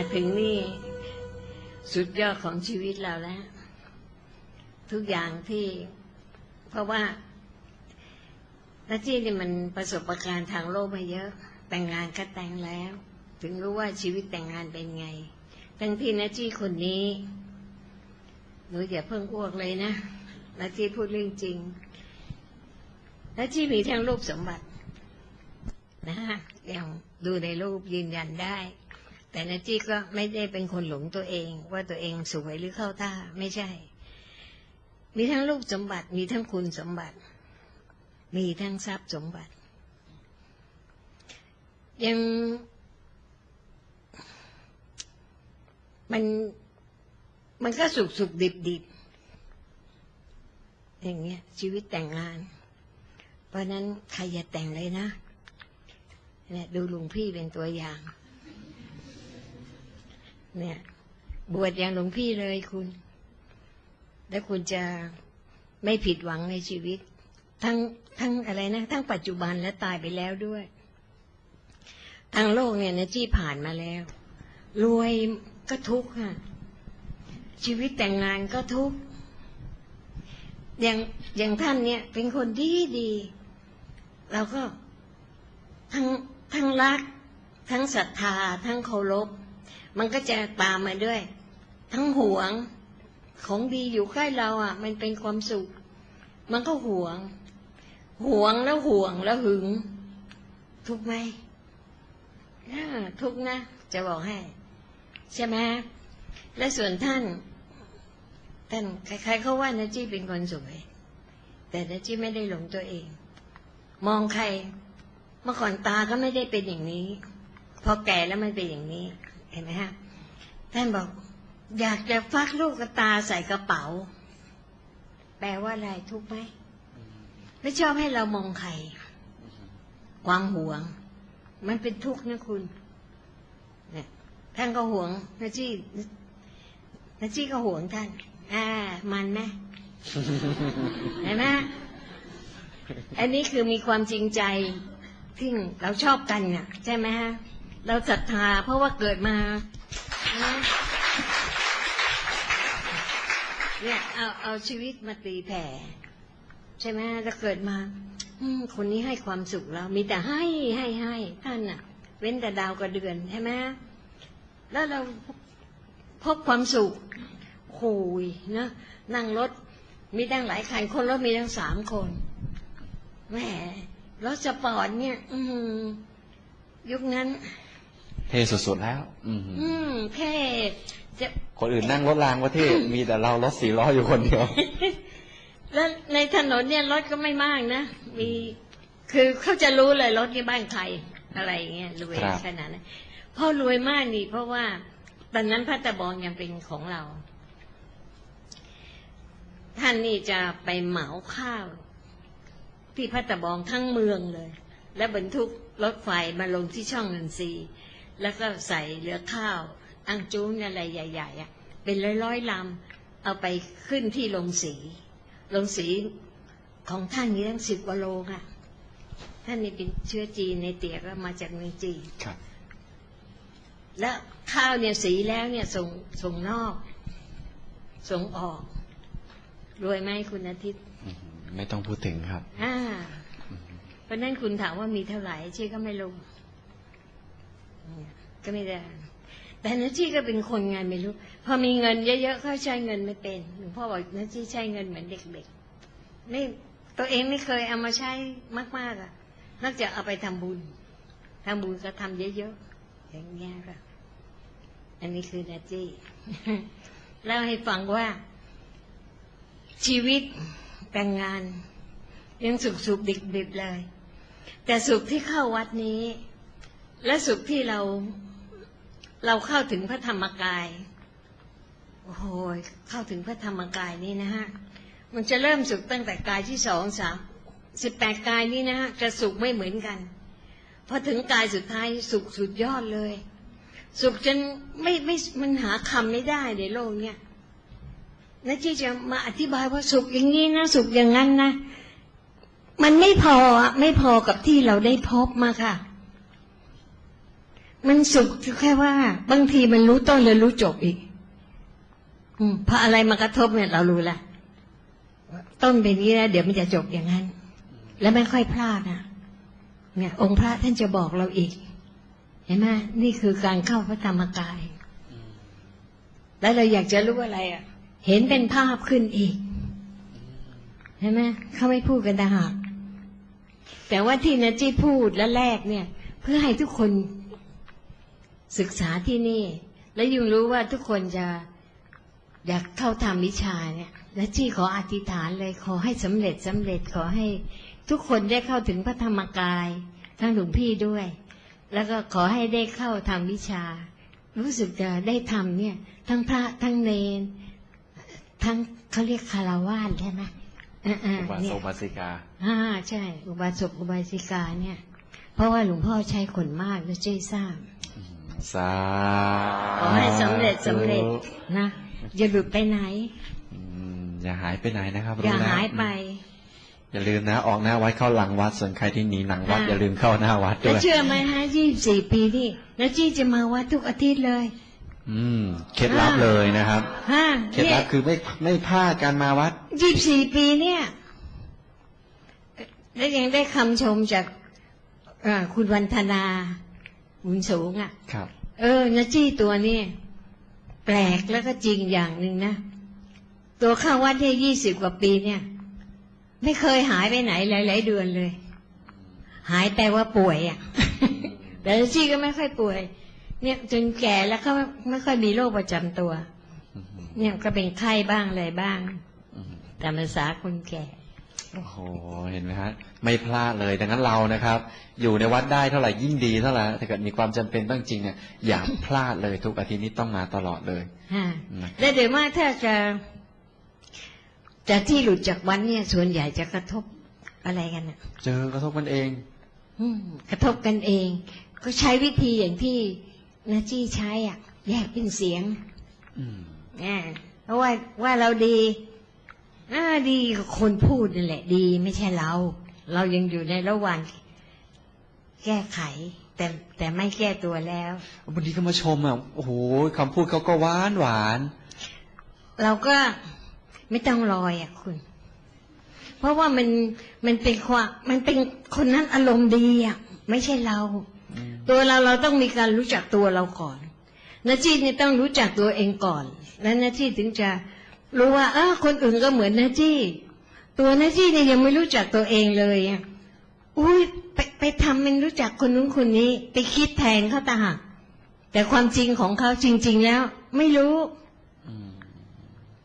มาถึงนี่ สุดยอดของชีวิตเราแล้ว ทุกอย่างที่ เพราะว่าหน้าที่นี่มันประสบการณ์ทางโลกมาเยอะ แต่งงานก็แต่งแล้ว ถึงรู้ว่าชีวิตแต่งงานเป็นไง ทั้งที่นาจีคนนี้หนูอย่าเพิ่งอ้วกเลยนะนาจีพูดเรื่องจริงนาจีมีทั้งรูปสมบัตินะฮะอย่างดูในรูปยืนยันได้ แต่นาจีก็ไม่ได้เป็นคนหลงตัวเอง ว่าตัวเองสวยหรือเข้าท่าไม่ใช่ มีทั้งรูปสมบัติ มีทั้งคุณสมบัติ มีทั้งทรัพย์สมบัติ ยังมันมันก็สุกสุกดิบดิบอย่างเงี้ย ชีวิตแต่งงาน เพราะนั้นใครอย่าแต่งเลยนะเนี่ยดูลวงพี่เป็นตัวอย่าง เนี่ย บวชอย่างหลวงพี่เลยคุณ แล้วคุณจะไม่ผิดหวังในชีวิต ทั้งทั้งอะไรนะ ทั้งปัจจุบันและตายไปแล้วด้วย ทางโลกเนี่ยนะที่ผ่านมาแล้ว รวยก็ทุกข์ค่ะ ชีวิตแต่งงานก็ทุกข์อย่างอย่างท่านเนี่ย เป็นคนดีดีเราก็ทั้งทั้งรัก ทั้งศรัทธา ทั้งเคารพ มันก็จะตามมาด้วย ทั้งหวงของดีอยู่ใกล้เราอะ มันเป็นความสุข มันก็หวง หวงแล้วห่วงแล้วหึง ทุกไหมอ่าทุกนะ จะบอกให้ ใช่ไหมและส่วนท่าน ท่านใครๆเขาว่านาจี้เป็นคนสวย แต่นาจี้ไม่ได้หลงตัวเอง มองใคร เมื่อก่อนตาก็ไม่ได้เป็นอย่างนี้ พอแก่แล้วมันเป็นอย่างนี้ ห็นไหมฮะท่านบอก อยากจะฟักลูกกระตาใส่กระเป๋า แปลว่าอะไรทุกไหมไม่ชอบให้เรามองใคร ความหวง มันเป็นทุกข์นะคุณ เนี่ยท่านก็หวงนาจี้นาจี้ก็หวงท่าน อ่า มันไหมเห็นไหมอันนี้คือมีความจริงใจที่เราชอบกันน่ะ ใช่ไหมฮะ เราศรัทธาเพราะว่าเกิดมานะเนี่ยเอาเอาชีวิตมาตีแผ่ ใช่ไหมเราเกิดมาคนนี้ให้ความสุขเรา มีแต่ให้ให้ให้ท่านน่ะเว้นแต่ดาวกับเดือนใช่ไหมแล้วเราพบความสุขโอ้ยนะนั่งรถมีตั้งหลายคันคนรถมีตั้งสามคนแหมรถสปอร์ตเนี่ย อืยุคนั้น เท่สุดๆแล้ว อืมอืมแค่จะคนอื่นนั่งรถรางว่าเท่มีแต่เรารถสี่ล้ออยู่คนเดียว แล้วในถนนเนี่ยรถก็ไม่มากนะ มีคือเขาจะรู้เลยรถที่บ้านใครอะไรอย่างเงี้ยรวยครับขนาดนั้นพ่อรวยมากนี่ เพราะว่าตอนนั้นพระตะบองยังเป็นของเรา ท่านนี่จะไปเหมาข้าว ที่พัตะบองทั้งเมืองเลย และบรรทุกรถไฟมาลงที่ช่องเงินซี แล้วก็ใส่เรือข้าว อังจูนอะไรใหญ่ๆอะเป็นร้อยๆลำเอาไปขึ้นที่ลงสีลงสีของท่านนี้ตั้งสิบกว่าโลค่ะ ท่านนี่เป็นเชื้อจีนในเตี๋ยก็มาจากเมืองจีนครับแล้วข้าวเนี่ยสีแล้วเนี่ยส่งส่งนอก ส่งออก รวยไหมคุณอาทิตย์อืมไม่ต้องพูดถึงครับ อ่า เพราะนั้นคุณถามว่ามีเท่าไหร่ชี่ก็ไม่รู้เนี่ย ก็ไม่ได้ แต่นัชี่ก็เป็นคนไงไม่รู้ พอมีเงินเยอะๆก็ใช้เงินไม่เป็นหลวงพ่อบอกนัชี่ใช้เงินเหมือนเด็กๆไม่ตัวเองไม่เคยเอามาใช้มากๆอะ นอกจากเอาไปทำบุญทำบุญก็ทำเยอะๆอย่างเงี้ยค่ะ อันนี้คือนัชี่เล่าให้ฟังว่า ชีวิตแต่งงาน ยังสุขสุขดิบดิบๆเลย แต่สุขที่เข้าวัดนี้ และสุขที่เรา เราเข้าถึงพระธรรมกาย โอ้โหเข้าถึงพระธรรมกายนี่นะฮะ มันจะเริ่มสุขตั้งแต่กายที่สองสามสิบแปดกายนี้นะฮะจะสุขไม่เหมือนกันพอถึงกายสุดท้ายสุขสุดยอดเลย สุขจนไม่ไม่มันหาคำไม่ได้ในโลกเนี้ยนะที่จะมาอธิบายว่าสุขอย่างนี้นะสุขอย่างนั้นนะมันไม่พอไม่พอกับที่เราได้พบมาค่ะ มันสุขแค่ว่า บางทีมันรู้ต้นเลยรู้จบอีก อืมพออะไรมากระทบเนี่ยเรารู้ละต้นเป็นนี้นะเดี๋ยวมันจะจบอย่างนั้น แล้วไม่ค่อยพลาดนะเนี่ย องค์พระท่านจะบอกเราอีก เห็นไหมนี่คือการเข้าพระธรรมกาย แล้วเราอยากจะรู้อะไรอะ เห็นเป็นภาพขึ้นอีกเห็นไหมเขาไม่พูดกันดาหากแต่ว่าที่นะจี้พูดและแรกเนี่ย เพื่อให้ทุกคน ศึกษาที่นี่ และยุงรู้ว่าทุกคนจะอยากเข้าทำวิชาเนี่ย และจี้ขออธิษฐานเลยขอให้สำเร็จสำเร็จขอให้ทุกคนได้เข้าถึงพระธรรมกาย ทั้งหลวงพี่ด้วย แล้วก็ขอให้ได้เข้าทำวิชา รู้สึกจะได้ทำเนี่ย ทั้งพระทั้งเนน ทั้งเขาเรียกคารวาสใช่ไหมอ่าอุบาๆเนี่สยกอุบาสิกาอ่าใช่ อุบาสกอุบาสิกาเนี่ย เพราะว่าหลวงพ่อใช้ขนมากนะเจ้ทราบ สาขอให้สำเร็จสำเร็จนะอย่าหลุดไปไหนอืมอย่าหายไปไหนนะครับอย่ารู้แล้วหายไป อย่าลืมนะ ออกหน้าวัดเข้าหลังวัดส่วนใครที่หนีหลังวัดอ่าอย่าลืมเข้าหน้าวัดด้แล้ววยเชื่อไหมฮะยี่สี่ปีนี่แล้วจี้จะมาวัดทุกอาทิตย์เลย อืมเคล็ดลับอ่าเลยนะครับฮะเคล็ดเนี่ลัยบคือไม่ไม่พลาดการมาวัดยี่สี่ปีเนี่ย แล้วยังได้คำชมจากอ่าคุณวันธนา บุญสูงอะ ครับ เออนะจี้ตัวนี่แปลกแล้วก็จริงอย่างหนึ่งนะ ตัวเข้าวัดที่ยี่สิบกว่าปีเนี่ย ไม่เคยหายไปไหนหลายๆเดือนเลย หายแต่ว่าป่วยอะ แต่นะจี้ก็ไม่ค่อยป่วย เนี่ยจนแก่แล้วก็ไม่ค่อยมีโรคประจำตัวอืมเนี่ยก็เป็นไข้บ้างอะไรบ้างอืมตามภาษาคนแก่ โอ้โหเห็นไหมฮะไม่พลาดเลยดังนั้นเรานะครับ อยู่ในวัดได้เท่าไหร่ยิ่งดีเท่าไหร่ถ้าเกิดมีความจำเป็นต้องจริงเนี่ยอย่าพลาดเลยทุกอาทิตย์นี้ต้องมาตลอดเลยฮะนะและเดี๋ยวมากถ้าจะจะที่หลุดจากวันเนี่ยส่วนใหญ่จะกระทบอะไรกันอะเจอกระทบกันเองอืมกระทบกันเอง ก็ใช้วิธีอย่างที่นาจี้ใช้อะ แยกเป็นเสียงอืมอ่าเพราะว่าว่าเราดี อ่าดีกับคนพูดนั่นแหละ ดีไม่ใช่เรา เรายังอยู่ในระหว่างแก้ไข แต่แต่ไม่แก้ตัวแล้ววันนี้ก็มาชมอะโอ้โหคำพูดเขาก็หวานหวาน เราก็ไม่ต้องรอยอะคุณ เพราะว่ามันมันเป็นความมันเป็นคนนั้นอารมณ์ดีอะไม่ใช่เราอืมตัวเราเราต้องมีการรู้จักตัวเราก่อนนาจีเนี่ยต้องรู้จักตัวเองก่อน แล้วนาจีถึงจะ รู้ว่าเออคนอื่นก็เหมือนนาจีตัวนาจีเนี่ยยังไม่รู้จักตัวเองเลยอะอุ้ยไปไปทำมันรู้จักคนนู้นคนนี้ ไปคิดแทนเขาตาหักแต่ความจริงของเขาจริง ๆ แล้ว ไม่รู้อืม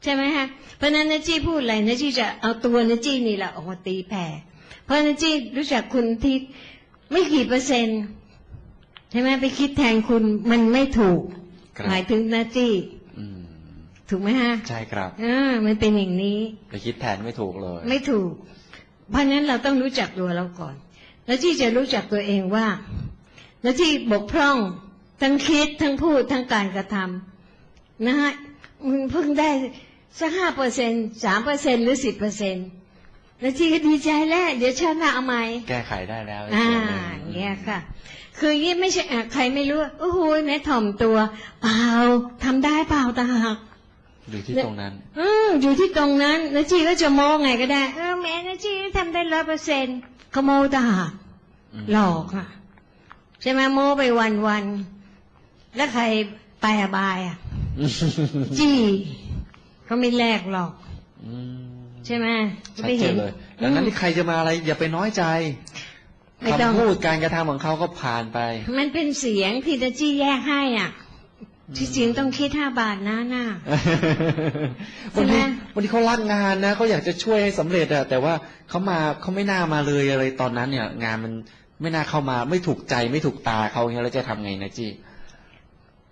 ใช่ไหมฮะเพราะฉะนั้นนจีพูดอะไรนจีจะเอาตัวนจีนี่แหละออกมาตีแผ่เพราะนจีรู้จักคุณที่ไม่กี่เปอร์เซ็นต์ใช่ไหมไปคิดแทนคุณมันไม่ถูกครับหมายถึงนจีอืม ถูกไหมฮะใช่ครับอ่ามันเป็นอย่างนี้ไปคิดแทนไม่ถูกเลย ไม่ถูก เพราะฉะนั้นเราต้องรู้จักตัวเราก่อน แล้วที่จะรู้จักตัวเองว่า แล้วที่บกพร่องทั้งคิดทั้งพูดทั้งการกระทำนะฮะมึงเพิ่งได้สักห้าเปอร์เซ็นสามเปอร์เซ็นหรือสิบเปอร์เซ็นแล้วที่ก็ดีใจแล้วเดี๋ยวชาติหน้าเอาใหม่แก้ไขได้แล้วอ่าส่วนหนึ่งอย่างเงี้ยค่ะ คืออย่างงี้ไม่ใช่อะใครไม่รู้ว่าโอ้โหแม่ถ่อมตัว เปล่าทำได้เปล่าตาหัก อยู่ที่ตรงนั้น อืมอยู่ที่ตรงนั้นนาจีก็จะโม้ไงก็ได้เออแม่นาจีทำได้ร้อยเปอร์เซ็นต์ขโมยตาอืมหลอกอะใช่ไหมโม้ไปวันวันๆแล้วใครไปอบายอะจี้เขาไม่แลกหรอกอืมใช่ไหมชัดไม่เจเห็นนเลยดังนั้นที่ใครจะมาอะไร อย่าไปน้อยใจไม่ต้องคำพูดการกระทำของเขาก็ผ่านไป มันเป็นเสียงที่นาจีแยกให้อะ ที่จริงต้องคิดห้าบาทนะน่ะใช่บางไหมทีบางทีเขารักงานนะเขาอยากจะช่วยให้สำเร็จอะแต่ว่าเขามาเขาไม่น่ามาเลยอะไรตอนนั้นเนี่ย งานมันไม่น่าเข้ามาไม่ถูกใจไม่ถูกตาเขาอย่างเงี้ยแล้วจะทำไงนะจี้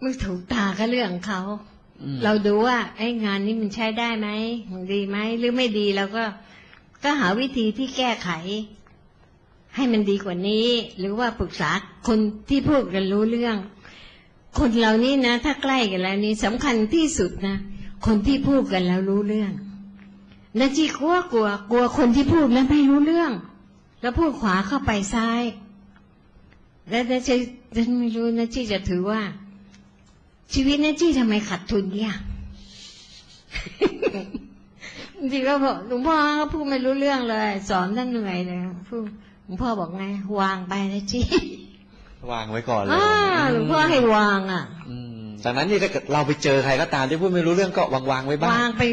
ไม่ถูกตาก็เรื่องของเขาอืมเราดูว่าไอ้งานนี้มันใช้ได้ไหมมันดีไหมหรือไม่ดีเราก็ ก็หาวิธีที่แก้ไข ให้มันดีกว่านี้ หรือว่าปรึกษาคนที่พูดกันรู้เรื่อง คนเหล่านี้นะ ถ้าใกล้กันแล้วนี่สำคัญที่สุดนะ คนที่พูดกันแล้วรู้เรื่องนาจีกลัวกลัว กลัวคนที่พูดแล้วไม่รู้เรื่อง แล้วพูดขวาเข้าไปซ้าย แล้วนาจีฉันไม่รู้นาจีจะถือว่า ชีวิตนาจีทำไมขาดทุนเนี่ยจริงๆก็บอกหลวงพ่อก็พูดไม่รู้เรื่องเลย สอนท่านเหนื่อยเลยพูดหลวงพ่อบอกไงวางไปนะจี วางไว้ก่อนเลยอ่าหลวงพ่อให้วางอะอืมดังนั้นนี่ถ้าเกิดเราไปเจอใครก็ตามที่พูดไม่รู้เรื่องก็วางวางๆไว้บ้างวางไป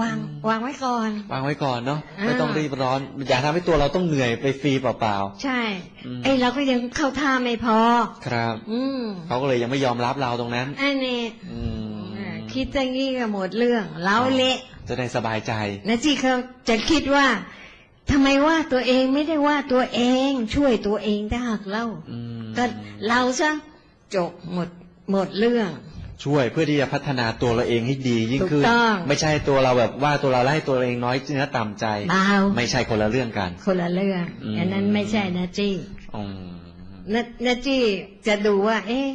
วางวางไว้ก่อน วางไว้ก่อนเนาะอ่าไม่ต้องรีบร้อน อย่าทำให้ตัวเราต้องเหนื่อยไปฟรีเปล่าใช่อืมไอ้เราก็ยังเข้าท่าไม่พอๆครับ อืมเขาก็เลยยังไม่ยอมรับเราตรงนั้นอันนี้อืมอ่าคิดอย่างนี้ก็หมดเรื่องเราเละจะได้สบายใจนะที่เขาจะคิดว่า ทำไมว่าตัวเองไม่ได้ว่าตัวเอง ช่วยตัวเองได้หากเล่าอืมก็เราซะจบหมดหมดเรื่อง ช่วยเพื่อที่จะพัฒนาตัวเราเองให้ดี ยิ่งขึ้นถูกต้องไม่ใช่ตัวเราแบบว่าตัวเราไล่ตัวเราเองน้อยเนื้อต่ำใจเบาไม่ใช่คนละเรื่องกัน คนละเรื่องอืมอันนั้นไม่ใช่นะจี้อืมนะนะจี้จะดูว่า เอ๊ะ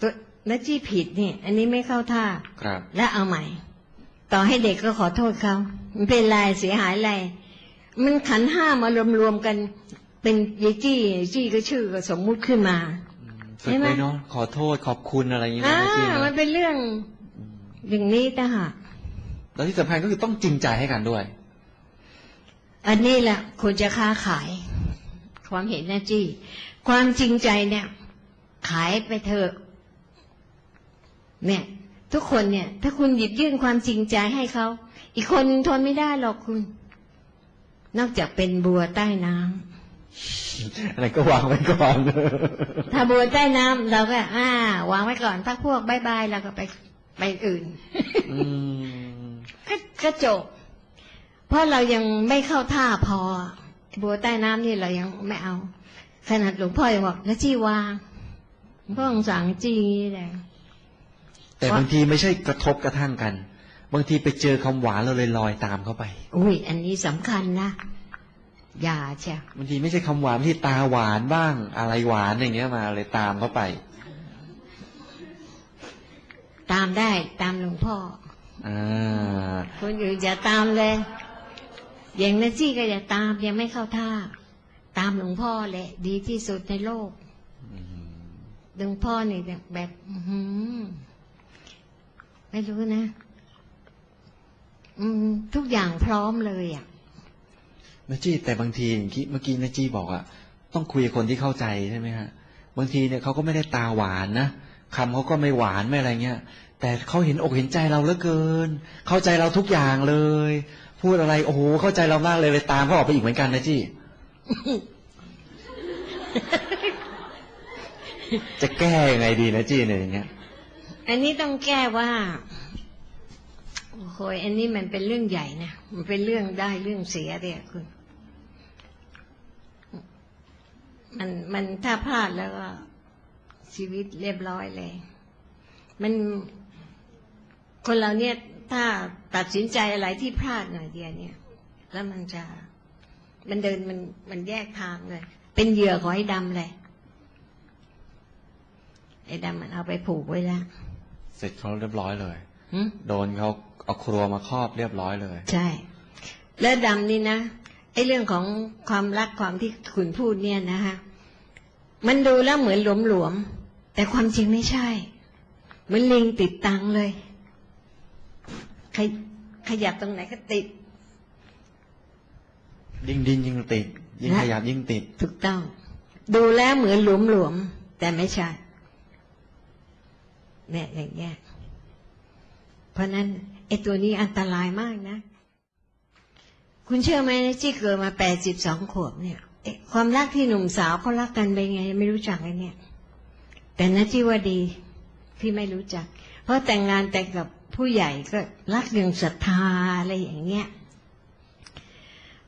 ตัวนะจี้ผิดนี่ อันนี้ไม่เข้าท่าครับ แล้วเอาใหม่ ต่อให้เด็กก็ขอโทษเขามันเป็นไรเสียหายอะไร มันขันห้ามารวมๆกัน เป็นยายจี้ยายจี้ก็ชื่อก็สมมุติขึ้นมาฝึกใช่ไหมไว้เนาะขอโทษขอบคุณอะไรอย่างเงี้ยอ่านะจริงมันเป็นเรื่องอย่างนี้ต่างหากแล้วที่สำคัญก็คือต้องจริงใจให้กันด้วย อันนี้แหละควรจะค้าขาย ความเห็นนะจี้ ความจริงใจเนี่ย ขายไปเถอะเนี่ย ทุกคนเนี่ย ถ้าคุณหยิบยื่นความจริงใจให้เขา อีกคนทนไม่ได้หรอกคุณ นอกจากเป็นบัวใต้น้ำอะไรก็วางไว้ก่อน ถ้าบัวใต้น้ำเราก็อ่าวางไว้ก่อนพักพวกบายบายเราก็ไปไปอื่นอืมก็ก็จบ เพราะเรายังไม่เข้าท่าพอ บัวใต้น้ำนี่เรายังไม่เอา ขนาดหลวงพ่อยังบอกแล้วจี้วางหลวงพ่อองสั่งจี้อย่างนี้เลยแต่บางทีไม่ใช่กระทบกระทั่งกัน บางทีไปเจอคำหวานเราเลยลอยตามเข้าไป อุ้ย อันนี้สำคัญนะ อย่าเชียวบางทีไม่ใช่คำหวานที่ตาหวานบ้าง อะไรหวานอย่างเงี้ยมาเลยตามเข้าไป ตามได้ตามหลวงพ่ออ่าคนอื่นอย่าตามเลย อย่างนั้นจี้ก็อย่าตามยังไม่เข้าท่า ตามหลวงพ่อแหละ ดีที่สุดในโลกอืมหลวงพ่อนี่แบบแบบอื้อหือไม่รู้นะ อืม ทุกอย่างพร้อมเลยอะนาจี้แต่บางทีอย่างที่เมื่อกี้นาจี้บอกอะต้องคุยกับคนที่เข้าใจใช่ไหมฮะบางทีเนี่ยเขาก็ไม่ได้ตาหวานนะคำเขาก็ไม่หวานไม่อะไรเงี้ยแต่เขาเห็นอกเห็นใจเราเหลือเกิน เข้าใจเราทุกอย่างเลย พูดอะไรโอ้โหเข้าใจเรามากเลยเลยตามเขาออกไปอีกเหมือนกันนะจี้จะแก้ยังไงดีนะจี้เนี่ยอย่างเงี้ย อันนี้ต้องแก้ว่า โอ้โหอันนี้มันเป็นเรื่องใหญ่นะ มันเป็นเรื่องได้เรื่องเสียเนี่ยคุณ มันมันถ้าพลาดแล้วก็ชีวิตเรียบร้อยเลย มันคนเราเนี่ยถ้าตัดสินใจอะไรที่พลาดหน่อยเดียวเนี่ย แล้วมันจะ มันเดินมันมันแยกทางเลย เป็นเหยื่อของไอ้ดำเลย ไอ้ดำมันเอาไปผูกไว้แล้ว เสร็จเขาเรียบร้อยเลย โดนเขาเอาครัวมาครอบเรียบร้อยเลย ใช่ แล้วดำนี่นะไอ้เรื่องของความรักความที่คุณพูดเนี่ยนะฮะมันดูแล้วเหมือนหลวมๆแต่ความจริงไม่ใช่ เหมือนลิงติดตังเลย ขยขยับตรงไหนก็ติด ยิ่งดินยิ่งติด ยิ่งนะขยับยิ่งติด ถูกต้อง ดูแล้วเหมือนหลวมๆแต่ไม่ใช่เนี่ยอย่างเงี้ย เพราะนั้นไอ้ตัวนี้อันตรายมากนะ คุณเชื่อไหมนะที่เกิดมาแปดสิบสองขวบเนี่ยความรักที่หนุ่มสาวเขารักกันเป็นไง ไม่รู้จักเลยเนี่ย แต่นะที่ว่าดีพี่ไม่รู้จัก เพราะแต่งงานแต่งกับผู้ใหญ่ก็รักอย่างศรัทธาอะไรอย่างเงี้ย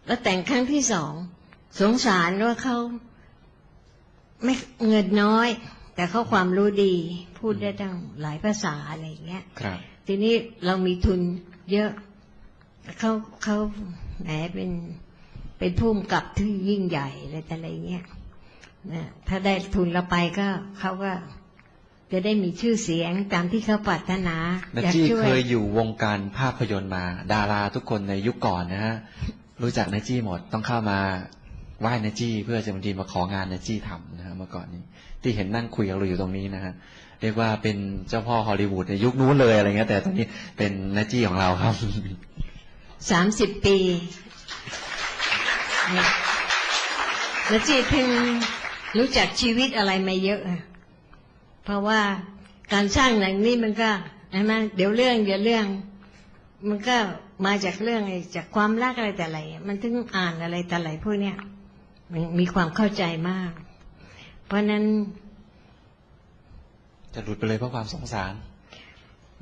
แล้วแต่งครั้งที่สองสงสารว่าเขาไม่เงินน้อย แต่เขาความรู้ดี พูดได้ตั้งหลายภาษาอะไรอย่างเงี้ยครับ ทีนี้เรามีทุนเยอะเขาเขาไหนเป็นเป็นผู้กำกับที่ยิ่งใหญ่อะไรแต่อะไรเงี้ยนะถ้าได้ทุนเราไปก็เขาก็จะได้มีชื่อเสียงตามที่เขาปรารถนานัอยากจี้ช่วเคยยอยู่วงการภาพยนตร์มา ดาราทุกคนในยุคก่อนนะฮะรู้จักนัจี้หมดต้องเข้ามาไหว้นาจี้เพื่อจะบางทีมาของานนาจี้ทำนะฮะเมื่อก่อนนี้ ที่เห็นนั่งคุยกับเราอยู่ตรงนี้นะฮะ เรียกว่าเป็นเจ้าพ่อฮอลลีวูดในยุคนู้นเลยอะไรเงี้ย แต่ตอนนี้เป็นนาจี้ของเราครับสามสิบปีแล้วจีเพิ่งรู้จักชีวิตอะไรมาเยอะอะเพราะว่าการสร้างหนังนี่มันก็ใช่ไหมเดี๋ยวเรื่องเดี๋ยวเรื่อง มันก็มาจากเรื่องไอ้จากความรักอะไรแต่อะไรมันถึงอ่านอะไรแต่อะไรพวกเนี้ยมันมีความเข้าใจมาก เพราะนั้น จะหลุดไปเลยเพราะความสงสาร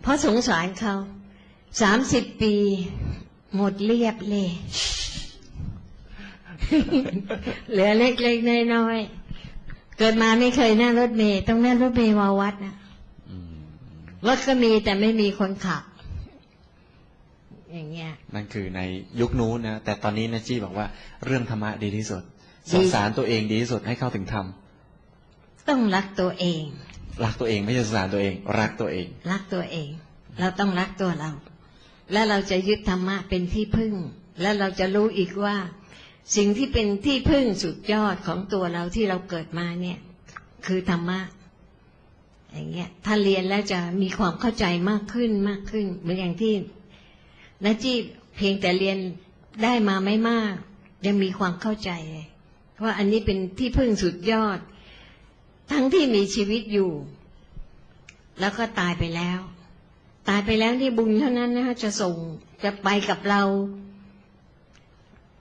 เพราะสงสารเขาสามสิบปี หมดเรียบเลย เหลือเล็กๆน้อยๆเกิดมาไม่เคยนั่งรถเมย์ต้องนั่งรถเมย์มาวัดนะอืมรถก็มีแต่ไม่มีคนขับ อย่างเงี้ยนั่นคือในยุคนู้นนะแต่ตอนนี้นาจี้บอกว่าเรื่องธรรมะดีที่สุดดีสงสารตัวเองดีที่สุดให้เข้าถึงธรรมต้องรักตัวเอง รักตัวเองไม่ใช่สงสารตัวเอง รักตัวเอง รักตัวเอง เราต้องรักตัวเรา และเราจะยึดธรรมะเป็นที่พึ่ง และเราจะรู้อีกว่า สิ่งที่เป็นที่พึ่งสุดยอดของตัวเราที่เราเกิดมาเนี่ย คือธรรมะอย่างเงี้ยถ้าเรียนแล้วจะมีความเข้าใจมากขึ้นมากขึ้น เหมือนอย่างที่นัจีเพียงแต่เรียนได้มาไม่มาก ยังมีความเข้าใจเลยว่าอันนี้เป็นที่พึ่งสุดยอด ทั้งที่มีชีวิตอยู่ แล้วก็ตายไปแล้ว ตายไปแล้วที่บุญเท่านั้นนะคะจะส่งจะไปกับเรา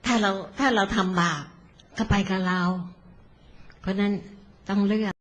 ถ้าเราถ้าเราทำบาปก็ไปกับเรา เพราะนั้นต้องเลือก